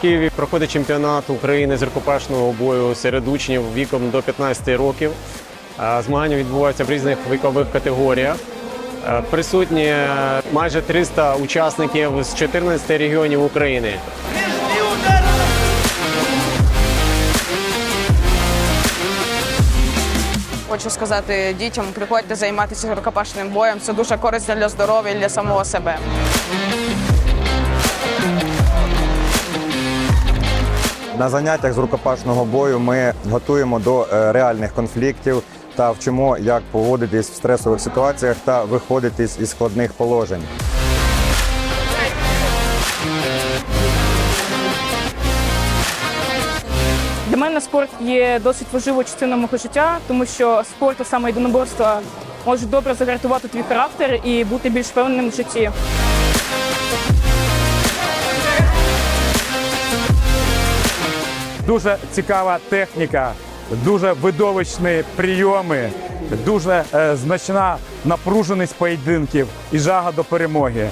Києві проходить чемпіонат України з рукопашного бою серед учнів віком до 15 років. Змагання відбуваються в різних вікових категоріях. Присутні е, майже 300 учасників з 14 регіонів України. Хочу сказати дітям, приходьте займатися рукопашним боєм. Це дуже корисно для здоров'я і для самого себе. На заняттях з рукопашного бою ми готуємо до е, реальних конфліктів та вчимо, як поводитись в стресових ситуаціях та виходити із складних положень. Для мене спорт є досить важливою частиною мого життя, тому що спорт, а саме єдиноборство, може добре загартувати твій характер і бути більш впевненим в житті. Дуже цікава техніка, дуже видовищні прийоми, дуже е, значна напруженість поєдинків і жага до перемоги.